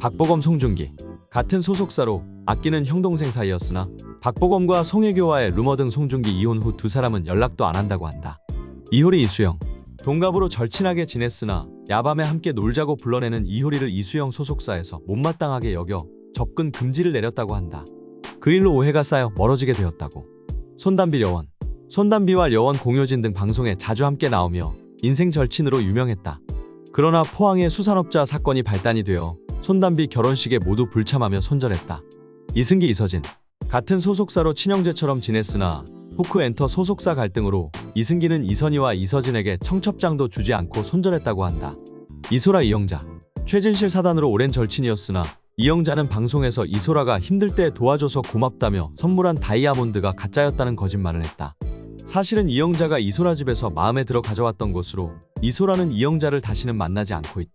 박보검 송중기 같은 소속사로 아끼는 형동생 사이였으나 박보검과 송혜교와의 루머 등 송중기 이혼 후 두 사람은 연락도 안 한다고 한다. 이효리 이수영 동갑으로 절친하게 지냈으나 야밤에 함께 놀자고 불러내는 이효리를 이수영 소속사에서 못마땅하게 여겨 접근 금지를 내렸다고 한다. 그 일로 오해가 쌓여 멀어지게 되었다고. 손담비 여원 손담비와 여원 공효진 등 방송에 자주 함께 나오며 인생 절친으로 유명했다. 그러나 포항의 수산업자 사건이 발단이 되어 손담비 결혼식에 모두 불참하며 손절했다. 이승기 이서진 같은 소속사로 친형제처럼 지냈으나 포크엔터 소속사 갈등으로 이승기는 이선희와 이서진에게 청첩장도 주지 않고 손절했다고 한다. 이소라 이영자 최진실 사단으로 오랜 절친이었으나 이영자는 방송에서 이소라가 힘들 때 도와줘서 고맙다며 선물한 다이아몬드가 가짜였다는 거짓말을 했다. 사실은 이영자가 이소라 집에서 마음에 들어 가져왔던 것으로 이소라는 이영자를 다시는 만나지 않고 있다.